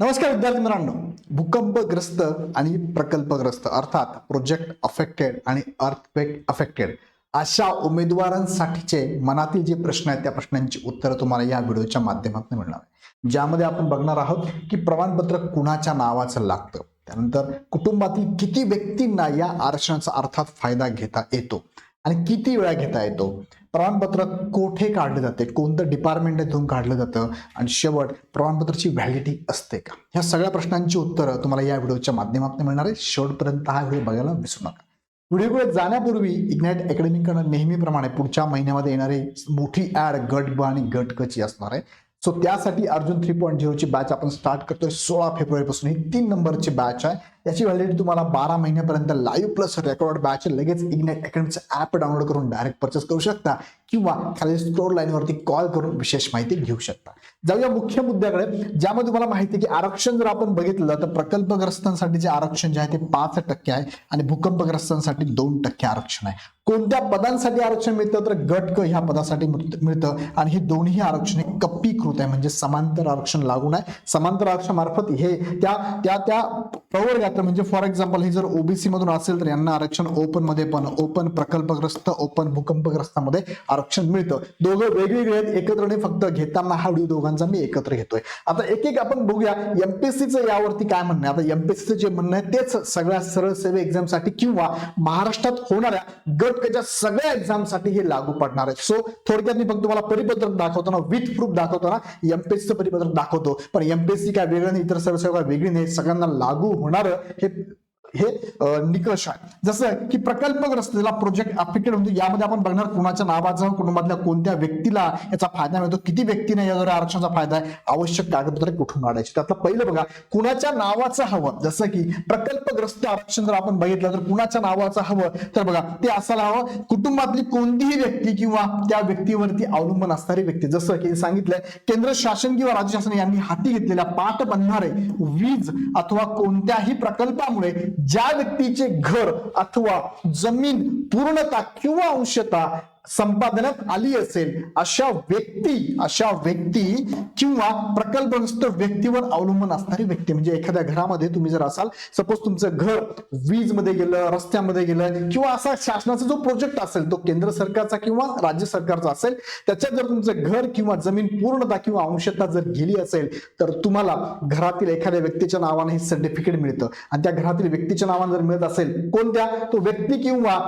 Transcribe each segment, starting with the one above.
नमस्कार विद्यार्थी मित्रांनो. भूकंपग्रस्त आणि प्रकल्पग्रस्त अर्थात प्रोजेक्ट अफेक्टेड आणि अर्थक्वेक अफेक्टेड अशा उमेदवारांसाठीचे मनातील जे प्रश्न आहेत त्या प्रश्नांची उत्तरं तुम्हाला या व्हिडिओच्या माध्यमातून मिळणार आहे ज्यामध्ये आपण बघणार आहोत की प्रमाणपत्र कुणाच्या नावाचं लागतं? त्यानंतर कुटुंबातील किती व्यक्तींना या आरक्षणाचा अर्थात फायदा घेता येतो? आणि किती वेळा घेता येतो? प्रमाणपत्र कोठे काढले जाते? कोणतं डिपार्टमेंट इथून काढलं जातं? आणि शेवट प्रमाणपत्राची व्हॅलिडिटी असते का? ह्या सगळ्या प्रश्नांची उत्तरं तुम्हाला या व्हिडिओच्या माध्यमातून मिळणार आहे. शेवटपर्यंत हा व्हिडिओ बघायला विसरू नका. व्हिडिओकडे जाण्यापूर्वी इग्नाइट अकॅडमीकडनं नेहमीप्रमाणे पुढच्या महिन्यामध्ये येणारी मोठी ऍड गट ब आणि गट कची असणार आहे. सो त्यासाठी अर्जुन थ्री पॉईंट झिरोची बॅच आपण स्टार्ट करतोय. सोळा फेब्रुवारीपासून ही तीन नंबरची बॅच आहे. याची व्हॅलिडिटी तुम्हाला बारा महिन्यापर्यंत लाईव्ह प्लस रेकॉर्ड बॅच लगेच इग्नेट अकॅडमीचं ॲप डाउनलोड करून डायरेक्ट परचेस करू शकता किंवा खाली स्टोर लाईनवरती कॉल करून विशेष माहिती घेऊ शकता. जाऊया मुख्य मुद्द्याकडे. ज्यामध्ये तुम्हाला माहिती आहे की आरक्षण जर आपण बघितलं तर प्रकल्पग्रस्तांसाठी जे आरक्षण जे आहे ते पाच टक्के आहे आणि भूकंपग्रस्तांसाठी दोन टक्के आरक्षण आहे. कोणत्या पदांसाठी आरक्षण मिळतं? तर गट क ह्या पदासाठी मिळत- मिळतं आणि हे दोन्ही आरक्षण हे कप्पीकृत आहे म्हणजे समांतर आरक्षण लागून आहे समांतर आरक्षण मार्फत हे त्या त्या त्या प्रवर्गात म्हणजे फॉर एक्झाम्पल हे जर ओबीसी मधून असेल तर यांना आरक्षण ओपनमध्ये पण ओपन प्रकल्पग्रस्त ओपन भूकंपग्रस्तामध्ये आरक्षण मिळतं. दोघं वेगवेगळे आहेत एकत्र नाही फक्त घेताना हा व्हिडिओ दोघांचा मी एकत्र घेतोय. आता एक एक आपण बघूया एमपीएससीचं यावरती काय म्हणणं आहे? आता एमपीएससीचं जे म्हणणं आहे तेच सगळ्या सरळ सेवे एक्झामसाठी किंवा महाराष्ट्रात होणाऱ्या गटच्या सगळ्या एक्झामसाठी हे लागू पडणार आहे. सो थोडक्यात मी फक्त तुम्हाला परिपत्रक दाखवताना विथ प्रूफ दाखवताना एमपीएससीचं परिपत्रक दाखवतो. पण एमपीएससी काय वेगळं नाही इतर सर्व सेवा वेगळी नाही सगळ्यांना लागू होणारं हे हे निकष आहे. जसं की प्रकल्पग्रस्त ज्याला प्रोजेक्ट अफेक्टेड होतो यामध्ये आपण बघणार कुणाच्या नावाचा कुटुंबातल्या कोणत्या व्यक्तीला याचा फायदा मिळतो किती व्यक्तीने याद्वारे आरक्षणाचा फायदा आहे आवश्यक कागदपत्रे कुठून काढायची? त्यातलं पहिलं बघा कुणाच्या नावाचं हवं? जसं की प्रकल्पग्रस्त आरक्षण जर आपण बघितलं तर कुणाच्या नावाचं हवं? तर बघा ते असायला हवं कुटुंबातली कोणतीही व्यक्ती किंवा त्या व्यक्तीवरती अवलंबून असणारी व्यक्ती. जसं की सांगितलंय केंद्र शासन किंवा राज्य शासन यांनी हाती घेतलेल्या पाठ बनणारे वीज अथवा कोणत्याही प्रकल्पामुळे ज्या व्यक्तीचे घर अथवा जमीन पूर्णता किंवा अंशता संपादनात आली असेल अशा व्यक्ती अशा व्यक्ती किंवा प्रकल्पग्रस्त व्यक्तीवर अवलंबून असणारी व्यक्ती म्हणजे एखाद्या घरामध्ये तुम्ही जर असाल सपोज तुमचं घर वीजमध्ये गेलं रस्त्यामध्ये गेलं किंवा असा शासनाचा जो प्रोजेक्ट असेल तो केंद्र सरकारचा किंवा राज्य सरकारचा असेल त्याच्यात जर तुमचं घर किंवा जमीन पूर्णता किंवा अंशता जर गेली असेल तर तुम्हाला घरातील एखाद्या व्यक्तीच्या नावाने हे सर्टिफिकेट मिळतं. आणि त्या घरातील व्यक्तीच्या नावाने जर मिळत असेल कोणत्या? तो व्यक्ती किंवा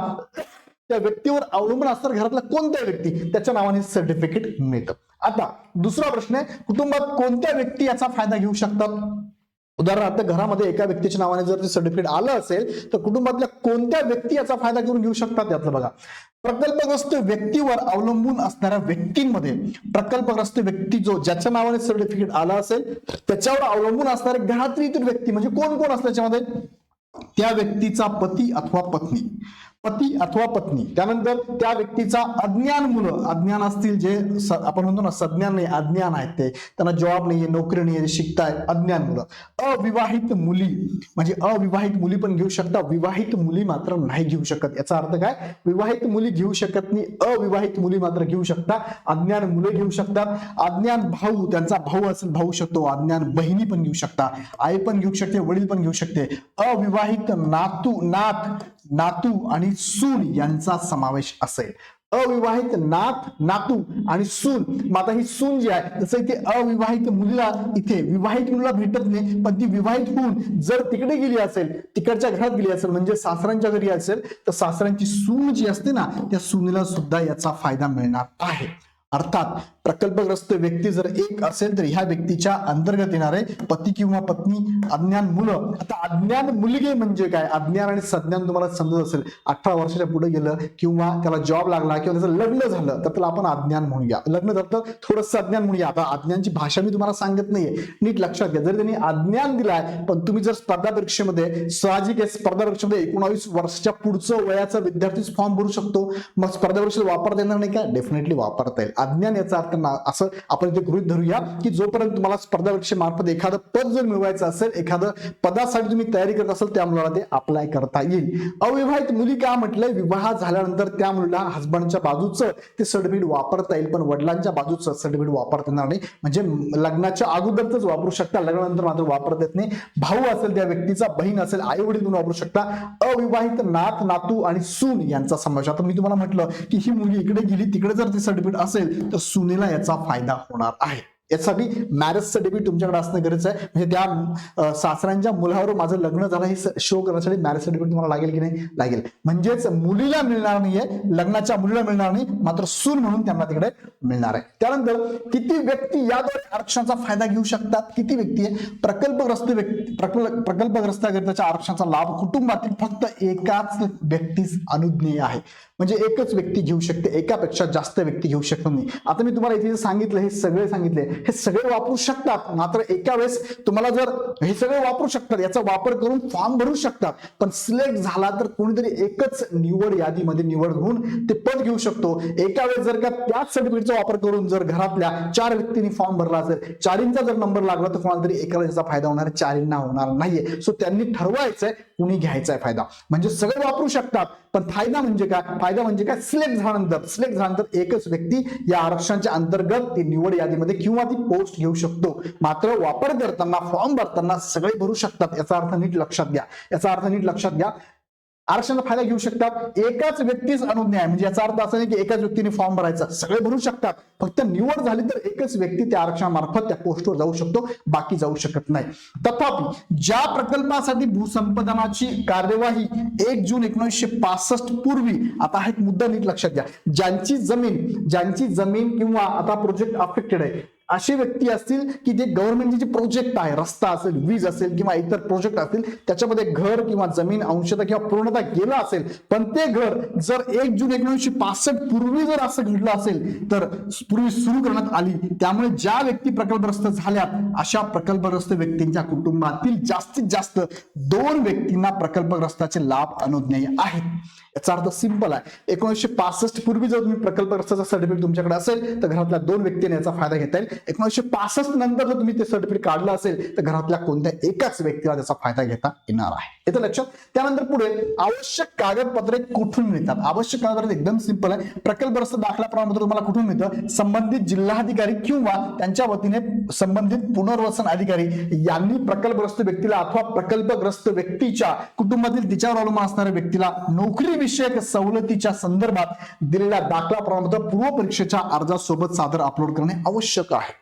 त्या व्यक्तीवर अवलंबून असणार घरातला कोणत्या व्यक्ती? त्याच्या नावाने सर्टिफिकेट मिळतं. आता दुसरा प्रश्न आहे कुटुंबात कोणत्या व्यक्ती याचा फायदा घेऊ शकतात? उदाहरणार्थ घरामध्ये एका व्यक्तीच्या नावाने जर ते सर्टिफिकेट आलं असेल तर कुटुंबातल्या कोणत्या व्यक्ती याचा फायदा घेऊन घेऊ शकतात यातलं बघा. प्रकल्पग्रस्त व्यक्तीवर अवलंबून असणाऱ्या व्यक्तींमध्ये प्रकल्पग्रस्त व्यक्ती जो ज्याच्या नावाने सर्टिफिकेट आला असेल त्याच्यावर अवलंबून असणारे घरातील इतर व्यक्ती म्हणजे कोण कोण असतं त्याच्यामध्ये त्या व्यक्तीचा पती अथवा पत्नी. पती अथवा पत्नी. त्यानंतर त्या व्यक्तीचा अज्ञान मुलं अज्ञान असतील जे आपण म्हणतो ना सज्ञान नाही अज्ञान आहेत ते. त्यांना जॉब नाहीये नोकरी नाहीये शिकताय अज्ञान मुलं. अविवाहित मुली म्हणजे अविवाहित मुली पण घेऊ शकता विवाहित मुली मात्र नाही घेऊ शकत. याचा अर्थ काय? विवाहित मुली घेऊ शकत नाही अविवाहित मुली मात्र घेऊ शकता अज्ञान मुले घेऊ शकतात. अज्ञान भाऊ त्यांचा भाऊ असेल भाऊ शकतो. अज्ञान बहिणी पण घेऊ शकता. आई पण घेऊ शकते वडील पण घेऊ शकते. अविवाहित नातू नात नातू आणि सून यांचा समावेश असेल. अविवाहित नात नातू आणि सून. मग आता ही सून जी आहे जसं इथे अविवाहित मुलीला इथे विवाहित मुलीला भेटत नाही पण ती विवाहित होऊन जर तिकडे गेली असेल तिकडच्या घरात गेली असेल म्हणजे सासऱ्यांच्या घरी असेल तर सासऱ्यांची सून जी असते ना त्या सुनीला सुद्धा याचा फायदा मिळणार आहे. अर्थात प्रकल्पग्रस्त व्यक्ती जर एक असेल तर ह्या व्यक्तीच्या अंतर्गत येणारे पती किंवा पत्नी अज्ञान मुलं. आता अज्ञान मुलगे म्हणजे काय? अज्ञान आणि सज्ञान तुम्हाला समजत असेल. अठरा वर्षाच्या पुढे गेलं किंवा त्याला जॉब लागला किंवा त्याचं लग्न झालं तर त्याला आपण अज्ञान म्हणूया लग्न झालं तर थोडंसं अज्ञान म्हणूया आता अज्ञानची भाषा मी तुम्हाला सांगत नाहीये. नीट लक्षात घ्या. जर त्यांनी अज्ञान दिलाय पण तुम्ही जर स्पर्धा परीक्षेमध्ये साहजिक आहे स्पर्धा परीक्षेमध्ये एकोणावीस वर्षाच्या पुढचं वयाचा विद्यार्थीच फॉर्म भरू शकतो. मग स्पर्धा परीक्षेत वापरता येणार नाही का? डेफिनेटली वापरता येईल. अज्ञान याचा अर्थ ना असं आपण इथे गृहित धरूया की जोपर्यंत तुम्हाला स्पर्धा परीक्षेमार्फत एखादं पद जर मिळवायचं असेल एखादं पदासाठी तुम्ही तयारी करत असाल त्या मुलाला ते अप्लाय करता येईल. अविवाहित मुली का म्हटलंय? विवाह झाल्यानंतर त्या मुलीला हसबंडच्या बाजूचं ते सर्टिफिकेट वापरता येईल पण वडिलांच्या बाजूचं सर्टिफिकेट वापरता येणार नाही. म्हणजे लग्नाच्या अगोदरच वापरू शकता लग्नानंतर मात्र वापरता येत नाही. भाऊ असेल त्या व्यक्तीचा बहीण असेल आई वडील म्हणून वापरू शकता. अविवाहित नात नातू आणि सून यांचा समावेश. आता मी तुम्हाला म्हटलं की ही मुलगी इकडे गेली तिकडे जर ते सर्टिफिकेट असेल तर सुनेला याचा फायदा होणार आहे. यासाठी मॅरेज सर्टिफिकेट तुमच्याकडे असणं गरजेचं आहे. म्हणजे त्या सासऱ्यांच्या मुलावर माझं लग्न झालं हे शो करण्यासाठी मॅरेज सर्टिफिकेट तुम्हाला लागेल की नाही? लागेल. म्हणजेच मुलीला मिळणार नाहीये लग्नाच्या मुलीला मिळणार नाही मात्र सून म्हणून त्यांना तिकडे मिळणार आहे. त्यानंतर किती व्यक्ती याद्वारे आरक्षणाचा फायदा घेऊ शकतात? किती व्यक्ती आहे? प्रकल्पग्रस्त व्यक्ती प्रकल्प प्रकल्पग्रस्ताकरिताच्या आरक्षणाचा लाभ कुटुंबातील फक्त एकाच व्यक्तीस अनुज्ञेय आहे. म्हणजे एकच व्यक्ती घेऊ शकते एकापेक्षा जास्त व्यक्ती घेऊ शकत नाही. आता मी तुम्हाला इथे सांगितलं हे सगळे सांगितले हे सगळे वापरू शकतात. मात्र एका वेळेस तुम्हाला जर हे सगळे वापरू शकतात याचा वापर करून फॉर्म भरू शकतात पण सिलेक्ट झाला तर कोणीतरी एकच निवड यादीमध्ये निवड होऊन ते पद घेऊ शकतो. एका वेळेस जर का त्याच सर्टिफिकेटचा वापर करून जर घरातल्या चार व्यक्तींनी फॉर्म भरला असेल चारींचा जर नंबर लागला तर कोणाला तरी एकाला त्याचा फायदा होणार चारींना होणार नाहीये. सो त्यांनी ठरवायचंय कुणी घ्यायचा आहे फायदा? म्हणजे सगळे वापरू शकतात. पण फायदा म्हणजे काय? फायदा म्हणजे काय? सिलेक्ट झाल्यानंतर. सिलेक्ट झाल्यानंतर एकच व्यक्ती या आरक्षणाच्या अंतर्गत ती निवड यादीमध्ये किंवा ती पोस्ट घेऊ शकतो. मात्र वापर करताना फॉर्म भरताना सगळे भरू शकतात. याचा अर्थ नीट लक्षात घ्या. याचा अर्थ नीट लक्षात घ्या. आरक्षणाचा फायदा घेऊ शकतात. एकाच व्यक्तीच अनुज्ञा म्हणजे याचा अर्थ असा नाही की एकाच व्यक्तीने फॉर्म भरायचा सगळे भरू शकतात. फक्त निवड झाली तर एकच व्यक्ती त्या आरक्षणामार्फत त्या पोस्टवर जाऊ शकतो बाकी जाऊ शकत नाही. तथापि ज्या प्रकल्पासाठी भूसंपादनाची कार्यवाही एक जून एकोणीसशे पासष्ट पूर्वी आता हा एक मुद्दा नीट लक्षात घ्या. ज्यांची जमीन ज्यांची जमीन किंवा आता प्रोजेक्ट अफेक्टेड आहे असे व्यक्ती असतील की जे गव्हर्नमेंटचे जे प्रोजेक्ट आहे रस्ता असेल वीज असेल किंवा इतर प्रोजेक्ट असतील त्याच्यामध्ये घर किंवा जमीन अंशतः किंवा पूर्णतः गेलं असेल पण ते घर जर एक जून एकोणीसशे पासष्ट पूर्वी जर असं घडलं असेल तर पूर्वी सुरू करण्यात आली. त्यामुळे ज्या व्यक्ती प्रकल्पग्रस्त झाल्या अशा प्रकल्पग्रस्त व्यक्तींच्या कुटुंबातील जास्तीत जास्त दोन व्यक्तींना प्रकल्पग्रस्ताचे लाभ अनुज्ञेय आहेत. याचा अर्थ सिंपल आहे. एकोणीसशे पासष्ट पूर्वी जर तुम्ही प्रकल्पग्रस्ताचा सर्टिफिकेट तुमच्याकडे असेल तर घरातल्या दोन व्यक्तीने याचा फायदा घेता येईल. एकोणीसशे पासष्ट नंतर जर तुम्ही ते सर्टिफिकेट काढलं असेल तर घरातल्या कोणत्या एकाच व्यक्तीला त्याचा फायदा घेता येणार आहे. येतं लक्षात? त्यानंतर पुढे आवश्यक कागदपत्रे कुठून मिळतात? आवश्यक कागदपत्रे एकदम सिंपल आहे. प्रकल्पग्रस्त दाखला प्रमाणपत्र तुम्हाला कुठून मिळतं? संबंधित जिल्हाधिकारी किंवा त्यांच्या वतीने संबंधित पुनर्वसन अधिकारी यांनी प्रकल्पग्रस्त व्यक्तीला अथवा प्रकल्पग्रस्त व्यक्तीच्या कुटुंबातील तिच्यावर अवलंबून असणाऱ्या व्यक्तीला नोकरी विषयक सवलतीच्या संदर्भात दिलेल्या दाखला प्रमाणपत्र पूर्व परीक्षेच्या अर्जासोबत सादर अपलोड करणे आवश्यक आहे.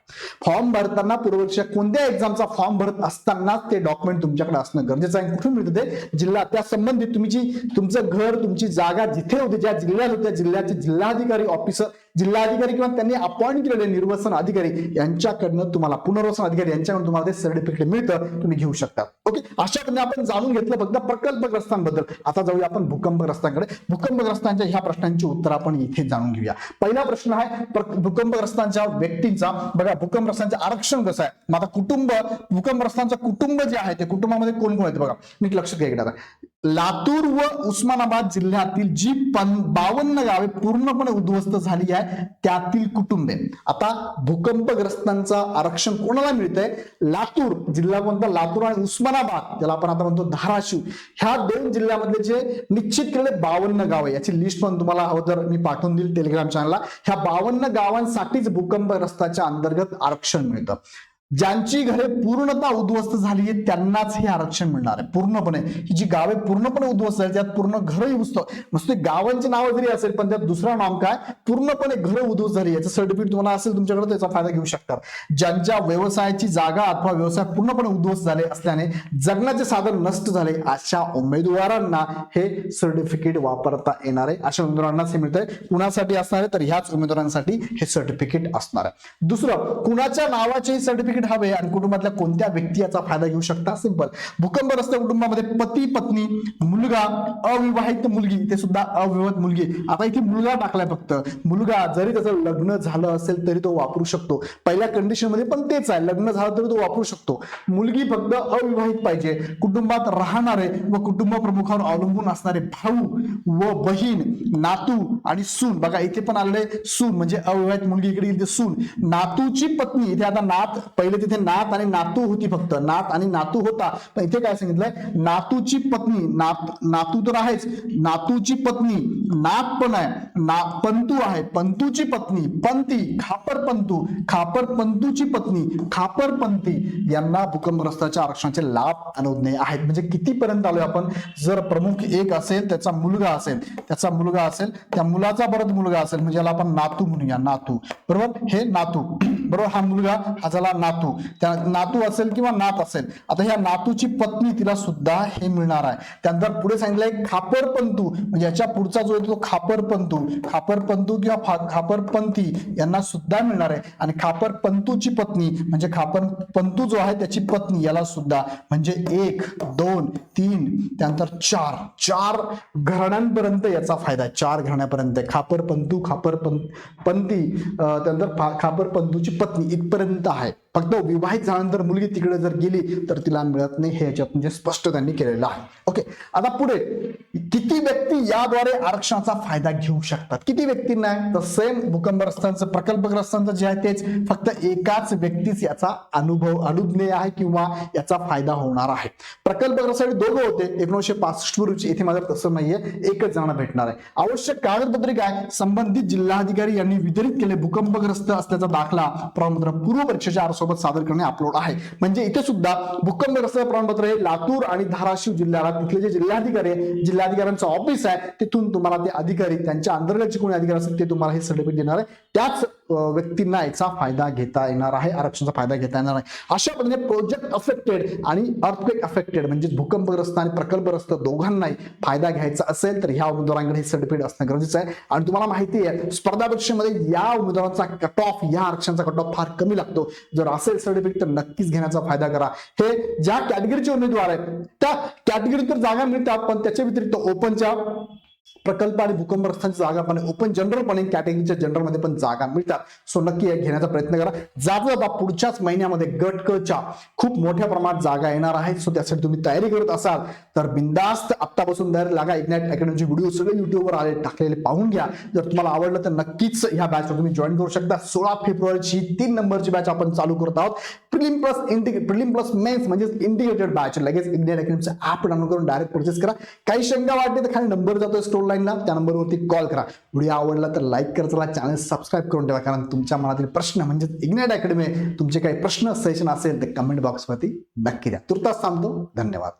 फॉर्म भरताना पूर्वपरीक्षा कोणत्या एक्झामचा फॉर्म भरत असताना ते डॉक्युमेंट तुमच्याकडे असणं गरजेचं आहे. कुठून मिळतं ते? जिल्हा त्या संबंधित तुम्ही जी तुमचं घर तुमची जागा जिथे होती ज्या जिल्ह्यात होत्या जिल्ह्याचे जिल्हाधिकारी ऑफिसर जिल्हाधिकारी किंवा त्यांनी अपॉइंट केलेले निर्वसन अधिकारी यांच्याकडनं तुम्हाला पुनर्वसन अधिकारी यांच्याकडून तुम्हाला ते सर्टिफिकेट मिळतं तुम्ही घेऊ शकता. ओके अशा आपण जाणून घेतलं फक्त प्रकल्पग्रस्तांबद्दल. आता जाऊया आपण भूकंपग्रस्तांकडे. भूकंपग्रस्तांच्या ह्या प्रश्नांची उत्तर आपण इथे जाणून घेऊया. पहिला प्रश्न आहे भूकंपग्रस्तांच्या व्यक्तींचा बघा भूकंपग्रस्तांचं आरक्षण कसं आहे? मग आता कुटुंब भूकंपग्रस्तांचं कुटुंब जे आहे ते कुटुंबामध्ये कोण कोण आहेत बघा? नीट लक्ष घ्या इकडे लातूर व उस्मानाबाद जिल्ह्यातील जी पण बावन्न गावे पूर्णपणे उद्ध्वस्त झाली आहे त्यातील कुटुंबे. आता भूकंपग्रस्तांचा आरक्षण कोणाला मिळतंय? लातूर जिल्हा कोणता लातूर आणि उस्मानाबाद ज्याला आपण आता म्हणतो धाराशिव ह्या दोन जिल्ह्यामधले जे निश्चित केलेले बावन्न गाव आहे याची लिस्ट पण तुम्हाला हवं तर मी पाठवून देईल टेलिग्राम चॅनलला ह्या बावन्न गावांसाठीच भूकंपग्रस्ताच्या अंतर्गत आरक्षण मिळतं. ज्यांची घरे पूर्णतः उद्ध्वस्त झाली आहेत त्यांनाच हे आरक्षण मिळणार आहे. पूर्णपणे. ही जी गावे पूर्णपणे उद्ध्वस्त झाली त्यात पूर्ण घरही उद्ध्वस्त नुसते गावांची नावं जरी असेल पण त्यात दुसरं नाम काय? पूर्णपणे घरं उद्ध्वस्त झाली याचं सर्टिफिकेट तुम्हाला असेल तुमच्याकडे त्याचा फायदा घेऊ शकतात ज्यांच्या व्यवसायाची जागा अथवा व्यवसाय पूर्णपणे उद्ध्वस्त झाले असल्याने जगण्याचे साधन नष्ट झाले अशा उमेदवारांना हे सर्टिफिकेट वापरता येणार आहे. अशा उमेदवारांनाच हे मिळतंय. कुणासाठी असणार आहे? तर ह्याच उमेदवारांसाठी हे सर्टिफिकेट असणार आहे. दुसरं कुणाच्या नावाचे सर्टिफिकेट सर्टिफिकेट हवे आणि कुटुंबातल्या कोणत्या व्यक्ती याचा फायदा घेऊ शकता सिंपल भूकंपग्रस्त कुटुंबामध्ये पती पत्नी मुलगा अविवाहित मुलगी ते सुद्धा अविवाहित मुलगी. आता इथे मुलगा टाकलाय फक्त. मुलगा जरी त्याचं लग्न झालं असेल तरी तो वापरू शकतो. पहिल्या कंडिशनमध्ये पण तेच आहे. लग्न झालं तरी तो वापरू शकतो. मुलगी फक्त अविवाहित पाहिजे. कुटुंबात राहणारे व कुटुंब प्रमुखावर अवलंबून असणारे भाऊ व बहीण नातू आणि सून. बघा इथे पण आलेले सून. म्हणजे अविवाहित मुलगी इकडे सून. नातूची पत्नी. इथे आता नात पहिले तिथे नात आणि नातू होती फक्त. नात आणि नातू होता. पण इथे काय सांगितलंय? नातूची पत्नी नात नातू तर आहेच. नातूची पत्नी नात पण आहे. ना पंतू आहे. पंतूची पत्नी पंती खापर पंतू. खापर पंतूची पत्नी खापर पंती. यांना भूकंपग्रस्ताच्या आरक्षणाचे लाभ अनुज्ञेय आहेत. म्हणजे कितीपर्यंत आलोय आपण? जर प्रमुख एक असेल त्याचा मुलगा असेल त्याचा मुलगा असेल त्या मुलाचा परत मुलगा असेल म्हणजे याला आपण नातू म्हणूया. नातू. बरोबर? हे नातू. बरोबर? हा मुलगा हा झाला नातू. त्या नातू असेल किंवा नात असेल आता ह्या नातूची पत्नी तिला सुद्धा हे मिळणार आहे. त्यानंतर पुढे सांगितलंय खापरपंतू म्हणजे याच्या पुढचा जो येतो तो खापरपंतू खापरपंतू किंवा फा- खापरपंथी यांना सुद्धा मिळणार आहे. आणि खापरपंतूची पत्नी म्हणजे खापरपंतू जो आहे त्याची पत्नी याला सुद्धा म्हणजे एक दोन तीन त्यानंतर चार चार घराण्यांपर्यंत याचा फायदा आहे. चार घराण्यापर्यंत. आहे. खापरपंतू खापरपं पंथी त्यानंतर फा- खापरपंतूची पत्नी इथपर्यंत आहे. फक्त विवाहित झाल्यानंतर मुलगी तिकडे जर गेली तर तिला मिळत नाही. हे याच्यात म्हणजे स्पष्ट त्यांनी केलेलं आहे. ओके आता पुढे किती व्यक्ती याद्वारे आरक्षणाचा फायदा घेऊ शकतात? किती व्यक्तींना आहे? तर सेम भूकंपग्रस्तांचं प्रकल्पग्रस्तांचं जे आहे तेच. फक्त एकाच व्यक्तीच याचा अनुभव अनुज्ञेय आहे किंवा याचा फायदा होणार आहे. प्रकल्पग्रस्त दोघं होते. एकोणीशे पासष्ट रोजी इथे माझं तसं नाहीये. एकच जण भेटणार आहे. आवश्यक कागदपत्रे काय? संबंधित जिल्हाधिकारी यांनी वितरित केले भूकंपग्रस्त असल्याचा दाखला प्रमाणपत्र पूर्व परीक्षेच्या सोबत सादर करणे अपलोड आहे. म्हणजे इथे सुद्धा भूकंपग्रस्त प्रमाणपत्र हे लातूर आणि धाराशिव जिल्ह्याला तिथले जे जिल्हाधिकारी आहे, जिल्हाधिकाऱ्यांचं ऑफिस आहे तिथून तुम्हाला ते अधिकारी त्यांच्या अंतर्गत जे कोणी अधिकारी असतील ते तुम्हाला हे सर्टिफिकेट देणार आहे. त्याच व्यक्तींना याचा फायदा घेता येणार आहे आरक्षणाचा फायदा घेता येणार आहे. अशा पद्धतीने प्रोजेक्ट अफेक्टेड आणि अर्थक्वेक अफेक्टेड म्हणजे भूकंपग्रस्त आणि प्रकल्पग्रस्त दोघांनाही फायदा घ्यायचा असेल तर ह्या उमेदवारांकडे हे सर्टिफिकेट असणं गरजेचं आहे. आणि तुम्हाला माहिती आहे स्पर्धा परीक्षेमध्ये या उमेदवारांचा कट ऑफ या आरक्षणाचा कट ऑफ फार कमी लागतो. जर असेल सर्टिफिकेट तर नक्कीच घेण्याचा फायदा करा. हे ज्या कॅटेगरीचे उमेदवार आहेत त्या कॅटेगरीत तर जागा मिळतात पण त्याच्या व्यतिरिक्त ओपनच्या प्रकल्प आणि भूकंपग्रस्तांची जागा पण ओपन जनरल पण कॅटेगरीच्या जनरलमध्ये पण जागा मिळतात. सो नक्की घेण्याचा प्रयत्न करा. जाता जाता पुढच्याच महिन्यामध्ये गट खूप मोठ्या प्रमाणात जागा येणार आहेत. सो त्यासाठी तुम्ही तयारी करत असाल तर बिंदास्त आत्तापासून तयारी लागा. इग्नॅट अकॅडमीचे व्हिडिओ सगळे युट्यूबवर आले टाकलेले पाहून घ्या. जर तुम्हाला आवडलं तर नक्कीच ह्या बॅचवर तुम्ही जॉईन करू शकता. सोळा फेब्रुवारीची तीन नंबरची बॅच आपण चालू करत आहोत. Prelim plus integrate prelim plus mains म्हणजे इंटिग्रेटेड बॅच लगेच इग्नॅट अकॅडमीचं ऍप डाउनलोड करून डायरेक्ट परचेस करा. काही शंका वाटते तर खाली नंबर जातोय. स्टोर लाईनला त्या नंबरवरती कॉल करा. व्हिडिओ आवडला तर लाईक करा चला चॅनल सबस्क्राईब करून ठेवा कारण तुमच्या मनातील प्रश्न म्हणजे इग्नेट अकॅडमी तुमचे काही प्रश्न सेशन असेल तर कमेंट बॉक्सवरती नक्की द्या. तुर्तास थांबतो. धन्यवाद.